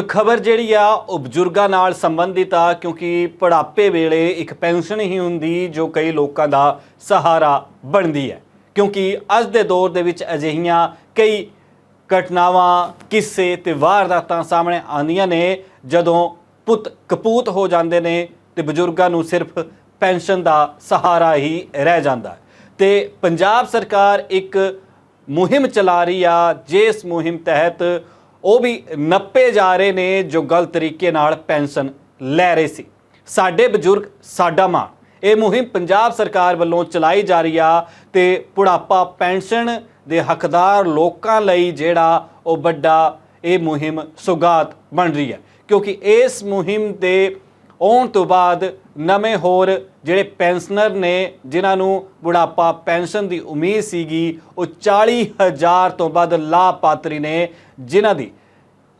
ਹੁਣ ਖਬਰ ਜਿਹੜੀ ਆ, ਉਹ ਬਜ਼ੁਰਗਾਂ ਨਾਲ ਸੰਬੰਧਿਤ ਆ, ਕਿਉਂਕਿ ਬੁਢਾਪੇ ਵੇਲੇ ਇੱਕ ਪੈਨਸ਼ਨ ਹੀ ਹੁੰਦੀ, ਜੋ ਕਈ ਲੋਕਾਂ ਦਾ ਸਹਾਰਾ ਬਣਦੀ ਹੈ। ਕਿਉਂਕਿ ਅੱਜ ਦੇ ਦੌਰ ਦੇ ਵਿੱਚ ਅਜਿਹੀਆਂ ਕਈ ਘਟਨਾਵਾਂ, ਕਿੱਸੇ ਤੇ ਵਾਰਦਾਤਾਂ ਸਾਹਮਣੇ ਆਉਂਦੀਆਂ ਨੇ, ਜਦੋਂ ਪੁੱਤ ਕਪੂਤ ਹੋ ਜਾਂਦੇ ਨੇ ਤੇ ਬਜ਼ੁਰਗਾਂ ਨੂੰ ਸਿਰਫ ਪੈਨਸ਼ਨ ਦਾ ਸਹਾਰਾ ਹੀ ਰਹਿ ਜਾਂਦਾ ਹੈ। ਤੇ ਪੰਜਾਬ ਸਰਕਾਰ ਇੱਕ ਮੁਹਿੰਮ ਚਲਾ ਰਹੀ ਆ, ਜਿਸ ਮੁਹਿੰਮ ਤਹਿਤ ਉਹ ਵੀ ਨੱਪੇ ਜਾ ਰਹੇ ਨੇ ਜੋ ਗਲਤ ਤਰੀਕੇ ਨਾਲ ਪੈਨਸ਼ਨ ਲੈ ਰਹੇ ਸੀ। ਸਾਡੇ ਬਜ਼ੁਰਗ, ਸਾਡਾ ਮਾਣ ਇਹ ਮੁਹਿੰਮ ਪੰਜਾਬ ਸਰਕਾਰ ਵੱਲੋਂ ਚਲਾਈ ਜਾ ਰਹੀ ਆ ਤੇ ਬੁਢਾਪਾ ਪੈਨਸ਼ਨ ਦੇ ਹੱਕਦਾਰ ਲੋਕਾਂ ਲਈ ਜਿਹੜਾ ਉਹ ਵੱਡਾ ਇਹ ਮੁਹਿੰਮ ਸੁਗਾਤ ਬਣ ਰਹੀ ਹੈ। ਕਿਉਂਕਿ ਇਸ ਮੁਹਿੰਮ ਦੇ ਆਉਣ ਤੋਂ ਬਾਅਦ ਨਵੇਂ ਹੋਰ ਜਿਹੜੇ ਪੈਨਸ਼ਨਰ ਨੇ, ਜਿਨ੍ਹਾਂ ਨੂੰ ਬੁਢਾਪਾ ਪੈਨਸ਼ਨ ਦੀ ਉਮੀਦ ਸੀਗੀ, ਉਹ 40000 ਤੋਂ ਵੱਧ ਲਾਭਪਾਤਰੀ ਨੇ, ਜਿਨ੍ਹਾਂ ਦੀ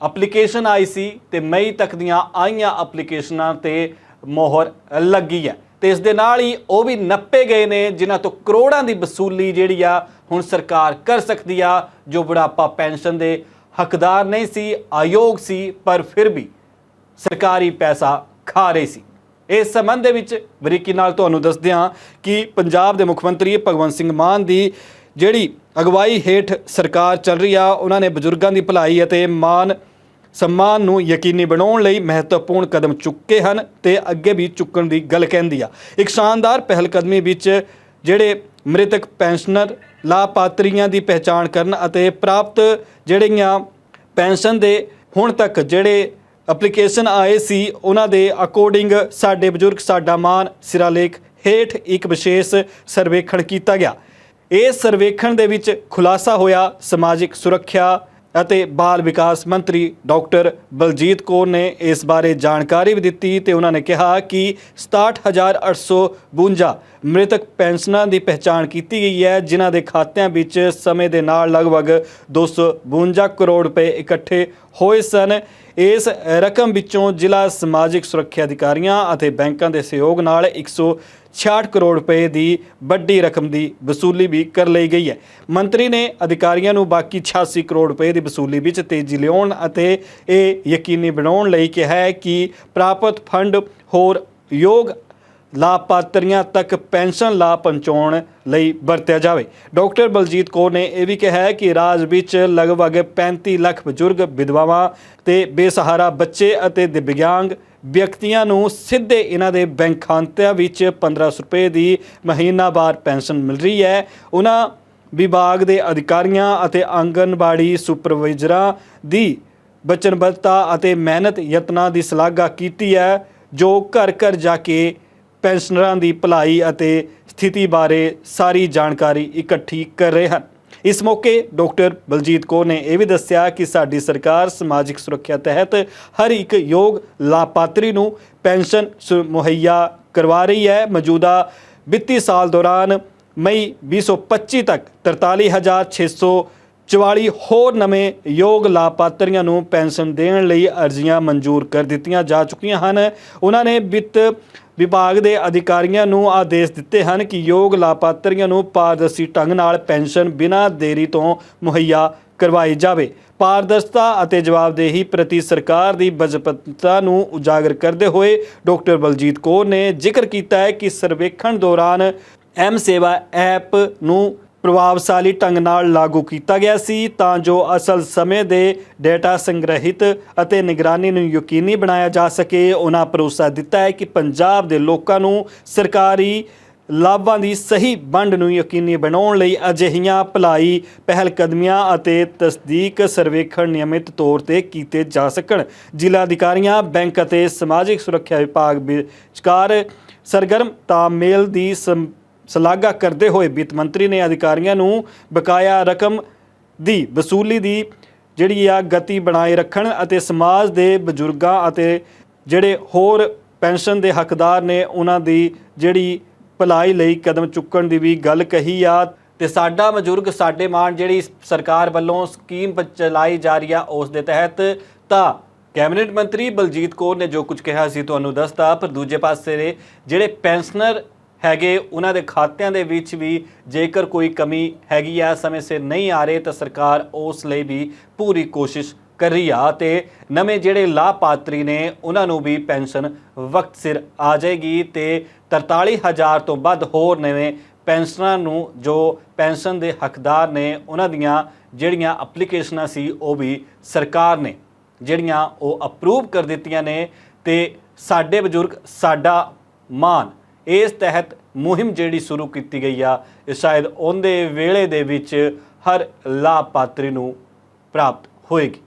ਐਪਲੀਕੇਸ਼ਨ ਆਈ ਸੀ ਤੇ ਮਈ ਤੱਕ ਦੀਆਂ ਆਈਆਂ ਐਪਲੀਕੇਸ਼ਨਾਂ ਤੇ ਮੋਹਰ ਲੱਗੀ ਹੈ। ਤੇ ਇਸ ਦੇ ਨਾਲ ਹੀ ਉਹ ਵੀ ਨੱਪੇ ਗਏ ਨੇ, ਜਿਨ੍ਹਾਂ ਤੋਂ ਕਰੋੜਾਂ ਦੀ ਵਸੂਲੀ ਜਿਹੜੀ ਆ, ਹੁਣ ਸਰਕਾਰ ਕਰ ਸਕਦੀ ਆ, ਜੋ ਬੁਢਾਪਾ ਪੈਨਸ਼ਨ ਦੇ ਹੱਕਦਾਰ ਨਹੀਂ ਸੀ, ਆਯੋਗ ਸੀ, ਪਰ ਫਿਰ ਵੀ ਸਰਕਾਰੀ ਪੈਸਾ ਖਾ ਰਹੀ ਸੀ। ਇਸ ਸੰਬੰਧ ਦੇ ਵਿੱਚ ਬਰੀਕੀ ਨਾਲ ਤੁਹਾਨੂੰ ਦੱਸਦੇ ਹਾਂ ਕਿ ਪੰਜਾਬ ਦੇ ਮੁੱਖ ਮੰਤਰੀ ਭਗਵੰਤ ਸਿੰਘ ਮਾਨ ਦੀ ਜਿਹੜੀ ਅਗਵਾਈ ਹੇਠ ਸਰਕਾਰ ਚੱਲ ਰਹੀ ਆ, ਉਹਨਾਂ ਨੇ ਬਜ਼ੁਰਗਾਂ ਦੀ ਭਲਾਈ ਅਤੇ ਮਾਨ ਸਨਮਾਨ ਨੂੰ ਯਕੀਨੀ ਬਣਾਉਣ ਲਈ ਮਹੱਤਵਪੂਰਨ ਕਦਮ ਚੁੱਕੇ ਹਨ ਤੇ ਅੱਗੇ ਵੀ ਚੁੱਕਣ ਦੀ ਗੱਲ ਕਹਿੰਦੀ ਆ। ਇੱਕ ਸ਼ਾਨਦਾਰ ਪਹਿਲਕਦਮੀ ਵਿੱਚ ਜਿਹੜੇ ਮ੍ਰਿਤਕ ਪੈਨਸ਼ਨਰ ਲਾਭਪਾਤਰੀਆਂ ਦੀ ਪਹਿਚਾਣ ਕਰਨ ਅਤੇ ਪ੍ਰਾਪਤ ਜਿਹੜੀਆਂ ਪੈਨਸ਼ਨ ਦੇ ਹੁਣ ਤੱਕ ਜਿਹੜੇ ਐਪਲੀਕੇਸ਼ਨ ਆਏ ਸੀ, ਉਹਨਾਂ ਦੇ ਅਕੋਰਡਿੰਗ ਸਾਡੇ ਬਜ਼ੁਰਗ, ਸਾਡਾ ਮਾਨ, ਸਿਰਾਲੇਖ ਹੇਠ ਇੱਕ ਵਿਸ਼ੇਸ਼ ਸਰਵੇਖਣ ਕੀਤਾ ਗਿਆ। ਇਹ ਸਰਵੇਖਣ ਦੇ ਵਿੱਚ ਖੁਲਾਸਾ ਹੋਇਆ, ਸਮਾਜਿਕ ਸੁਰੱਖਿਆ ਅਤੇ ਬਾਲ ਵਿਕਾਸ ਮੰਤਰੀ ਡਾਕਟਰ ਬਲਜੀਤ ਕੌਰ ਨੇ ਇਸ ਬਾਰੇ ਜਾਣਕਾਰੀ ਵੀ ਦਿੱਤੀ ਤੇ ਉਹਨਾਂ ਨੇ ਕਿਹਾ ਕਿ 67852 ਮ੍ਰਿਤਕ ਪੈਨਸ਼ਨਾਂ ਦੀ ਪਹਿਚਾਣ ਕੀਤੀ ਗਈ ਹੈ, ਜਿਨ੍ਹਾਂ ਦੇ ਖਾਤਿਆਂ ਵਿੱਚ ਸਮੇਂ ਦੇ ਨਾਲ ਲਗਭਗ 252 ਕਰੋੜ ਰੁਪਏ ਇਕੱਠੇ ਹੋਏ ਸਨ। ਇਸ ਰਕਮ ਵਿੱਚੋਂ ਜ਼ਿਲ੍ਹਾ ਸਮਾਜਿਕ ਸੁਰੱਖਿਆ ਅਧਿਕਾਰੀਆਂ ਅਤੇ ਬੈਂਕਾਂ ਦੇ ਸਹਿਯੋਗ ਨਾਲ 166 ਕਰੋੜ ਰੁਪਏ ਦੀ ਵੱਡੀ ਰਕਮ ਦੀ ਵਸੂਲੀ ਵੀ ਕਰ ਲਈ ਗਈ ਹੈ। ਮੰਤਰੀ ਨੇ ਅਧਿਕਾਰੀਆਂ ਨੂੰ ਬਾਕੀ 86 ਕਰੋੜ ਰੁਪਏ ਦੀ ਵਸੂਲੀ ਵਿੱਚ ਤੇਜ਼ੀ ਲਿਆਉਣ ਅਤੇ ਇਹ ਯਕੀਨੀ ਬਣਾਉਣ ਲਈ ਕਿਹਾ ਹੈ ਕਿ ਪ੍ਰਾਪਤ ਫੰਡ ਹੋਰ ਯੋਗ ਲਾਭਪਾਤਰੀਆਂ ਤੱਕ ਪੈਨਸ਼ਨ ਲਾਭ ਪਹੁੰਚਾਉਣ ਲਈ ਵਰਤਿਆ ਜਾਵੇ। ਡਾਕਟਰ ਬਲਜੀਤ ਕੌਰ ਨੇ ਇਹ ਵੀ ਕਿਹਾ ਹੈ ਕਿ ਰਾਜ ਵਿੱਚ ਲਗਭਗ 35 ਲੱਖ ਬਜ਼ੁਰਗ ਵਿਧਵਾਵਾਂ ਤੇ ਬੇਸਹਾਰਾ ਬੱਚੇ ਅਤੇ ਦਿਵਿਆਂਗ ਵਿਅਕਤੀਆਂ ਨੂੰ ਸਿੱਧੇ ਇਹਨਾਂ ਦੇ ਬੈਂਕ ਖਾਤਿਆਂ ਵਿੱਚ 1500 ਰੁਪਏ ਦੀ ਮਹੀਨਾਵਾਰ ਪੈਨਸ਼ਨ ਮਿਲ ਰਹੀ ਹੈ। ਉਹਨਾਂ ਵਿਭਾਗ ਦੇ ਅਧਿਕਾਰੀਆਂ ਅਤੇ ਆਂਗਨਵਾੜੀ ਸੁਪਰਵਾਈਜ਼ਰਾਂ ਦੀ ਵਚਨਬੱਧਤਾ ਅਤੇ ਮਿਹਨਤ ਯਤਨਾਂ ਦੀ ਸ਼ਲਾਘਾ ਕੀਤੀ ਹੈ, ਜੋ ਘਰ ਘਰ ਜਾ ਕੇ ਪੈਨਸ਼ਨਰਾਂ ਦੀ ਭਲਾਈ ਅਤੇ ਸਥਿਤੀ ਬਾਰੇ ਸਾਰੀ ਜਾਣਕਾਰੀ ਇਕੱਠੀ ਕਰ ਰਹੇ ਹਨ। ਇਸ ਮੌਕੇ ਡਾਕਟਰ ਬਲਜੀਤ ਕੌਰ ਨੇ ਇਹ ਵੀ ਦੱਸਿਆ ਕਿ ਸਾਡੀ ਸਰਕਾਰ ਸਮਾਜਿਕ ਸੁਰੱਖਿਆ ਤਹਿਤ ਹਰ ਇੱਕ ਯੋਗ ਲਾਭਪਾਤਰੀ ਨੂੰ ਪੈਨਸ਼ਨ ਸੁ- ਮੁਹੱਈਆ ਕਰਵਾ ਰਹੀ ਹੈ। ਮੌਜੂਦਾ ਵਿੱਤੀ ਸਾਲ ਦੌਰਾਨ ਮਈ 2025 ਤੱਕ 43644 ਹੋਰ ਨਵੇਂ ਯੋਗ ਲਾਭਪਾਤਰੀਆਂ ਨੂੰ ਪੈਨਸ਼ਨ ਦੇਣ ਲਈ ਅਰਜ਼ੀਆਂ ਮਨਜ਼ੂਰ ਕਰ ਦਿੱਤੀਆਂ ਜਾ ਚੁੱਕੀਆਂ ਹਨ। ਉਹਨਾਂ ਨੇ ਵਿੱਤ ਵਿਭਾਗ ਦੇ ਅਧਿਕਾਰੀਆਂ ਨੂੰ ਆਦੇਸ਼ ਦਿੱਤੇ ਹਨ ਕਿ ਯੋਗ ਲਾਭਪਾਤਰੀਆਂ ਨੂੰ ਪਾਰਦਰਸ਼ੀ ਢੰਗ ਨਾਲ ਪੈਨਸ਼ਨ ਬਿਨਾਂ ਦੇਰੀ ਤੋਂ ਮੁਹੱਈਆ ਕਰਵਾਈ ਜਾਵੇ। ਪਾਰਦਰਸ਼ਤਾ ਅਤੇ ਜਵਾਬਦੇਹੀ ਪ੍ਰਤੀ ਸਰਕਾਰ ਦੀ ਵਚਨਬੱਧਤਾ ਨੂੰ ਉਜਾਗਰ ਕਰਦੇ ਹੋਏ ਡਾਕਟਰ ਬਲਜੀਤ ਕੌਰ ਨੇ ਜ਼ਿਕਰ ਕੀਤਾ ਹੈ ਕਿ ਸਰਵੇਖਣ ਦੌਰਾਨ ਐਮ ਸੇਵਾ ਐਪ ਨੂੰ ਪ੍ਰਭਾਵਸ਼ਾਲੀ ਢੰਗ ਨਾਲ ਲਾਗੂ ਕੀਤਾ ਗਿਆ ਸੀ, ਤਾਂ ਜੋ ਅਸਲ ਸਮੇਂ ਦੇ ਡੇਟਾ ਸੰਗ੍ਰਹਿਤ ਅਤੇ ਨਿਗਰਾਨੀ ਨੂੰ ਯਕੀਨੀ ਬਣਾਇਆ ਜਾ ਸਕੇ। ਉਹਨਾਂ ਭਰੋਸਾ ਦਿੱਤਾ ਹੈ ਕਿ ਪੰਜਾਬ ਦੇ ਲੋਕਾਂ ਨੂੰ ਸਰਕਾਰੀ ਲਾਭਾਂ ਦੀ ਸਹੀ ਵੰਡ ਨੂੰ ਯਕੀਨੀ ਬਣਾਉਣ ਲਈ ਅਜਿਹੀਆਂ ਭਲਾਈ ਪਹਿਲ ਕਦਮੀਆਂ ਅਤੇ ਤਸਦੀਕ ਸਰਵੇਖਣ ਨਿਯਮਿਤ ਤੌਰ ਤੇ ਕੀਤੇ ਜਾ ਸਕਣ। ਜ਼ਿਲ੍ਹਾ ਅਧਿਕਾਰੀਆਂ, ਬੈਂਕ ਅਤੇ ਸਮਾਜਿਕ ਸੁਰੱਖਿਆ ਵਿਭਾਗ ਵਿਚਕਾਰ ਸਰਗਰਮ ਤਾਲਮੇਲ ਦੀ ਸਮ- ਸ਼ਲਾਘਾ ਕਰਦੇ ਹੋਏ ਵਿੱਤ ਮੰਤਰੀ ਨੇ ਅਧਿਕਾਰੀਆਂ ਨੂੰ ਬਕਾਇਆ ਰਕਮ ਦੀ ਵਸੂਲੀ ਦੀ ਜਿਹੜੀ ਆ ਗਤੀ ਬਣਾਏ ਰੱਖਣ ਅਤੇ ਸਮਾਜ ਦੇ ਬਜ਼ੁਰਗਾਂ ਅਤੇ ਜਿਹੜੇ ਹੋਰ ਪੈਨਸ਼ਨ ਦੇ ਹੱਕਦਾਰ ਨੇ ਉਹਨਾਂ ਦੀ ਜਿਹੜੀ ਭਲਾਈ ਲਈ ਕਦਮ ਚੁੱਕਣ ਦੀ ਵੀ ਗੱਲ ਕਹੀ ਆ। ਤੇ ਸਾਡਾ ਬਜ਼ੁਰਗ, ਸਾਡੇ ਮਾਣ ਜਿਹੜੀ ਸਰਕਾਰ ਵੱਲੋਂ ਸਕੀਮ ਚਲਾਈ ਜਾ ਰਹੀ ਆ, ਉਸ ਦੇ ਤਹਿਤ ਤਾਂ ਕੈਬਨਿਟ ਮੰਤਰੀ ਬਲਜੀਤ ਕੌਰ ਨੇ ਜੋ ਕੁਝ ਕਿਹਾ ਸੀ, ਤੁਹਾਨੂੰ ਦੱਸਤਾ। ਪਰ ਦੂਜੇ ਪਾਸੇ ਜਿਹੜੇ ਪੈਨਸ਼ਨਰ ਹੈਗੇ, ਉਹਨਾਂ ਦੇ ਖਾਤਿਆਂ ਦੇ ਵਿੱਚ ਵੀ ਜੇਕਰ ਕੋਈ ਕਮੀ ਹੈਗੀ ਆ, ਸਮੇਂ ਸਿਰ ਨਹੀਂ ਆ ਰਹੇ, ਤਾਂ ਸਰਕਾਰ ਉਸ ਲਈ ਵੀ ਪੂਰੀ ਕੋਸ਼ਿਸ਼ ਕਰ ਰਹੀ ਆ ਤੇ ਨਵੇਂ ਜਿਹੜੇ ਲਾਭਪਾਤਰੀ ਨੇ, ਉਹਨਾਂ ਨੂੰ ਵੀ ਪੈਨਸ਼ਨ ਵਕਤ ਸਿਰ ਆ ਜਾਏਗੀ ਤੇ 43000 ਤੋਂ ਵੱਧ ਹੋਰ ਨਵੇਂ ਪੈਨਸ਼ਨਰਾਂ ਨੂੰ, ਜੋ ਪੈਨਸ਼ਨ ਦੇ ਹੱਕਦਾਰ ਨੇ, ਉਹਨਾਂ ਦੀਆਂ ਜਿਹੜੀਆਂ ਐਪਲੀਕੇਸ਼ਨਾਂ ਸੀ, ਉਹ ਵੀ ਸਰਕਾਰ ਨੇ, ਜਿਹੜੀਆਂ ਉਹ ਅਪਰੂਵ ਕਰ ਦਿੱਤੀਆਂ ਨੇ ਤੇ ਸਾਡੇ ਬਜ਼ੁਰਗ, ਸਾਡਾ ਮਾਨ ਇਸ ਤਹਿਤ ਮੁਹਿੰਮ ਜਿਹੜੀ ਸ਼ੁਰੂ ਕੀਤੀ ਗਈ ਆ, ਇਹ ਸ਼ਾਇਦ ਉਹਦੇ ਵੇਲੇ ਦੇ ਵਿੱਚ ਹਰ ਲਾਭਪਾਤਰੀ ਨੂੰ ਪ੍ਰਾਪਤ ਹੋਏਗੀ।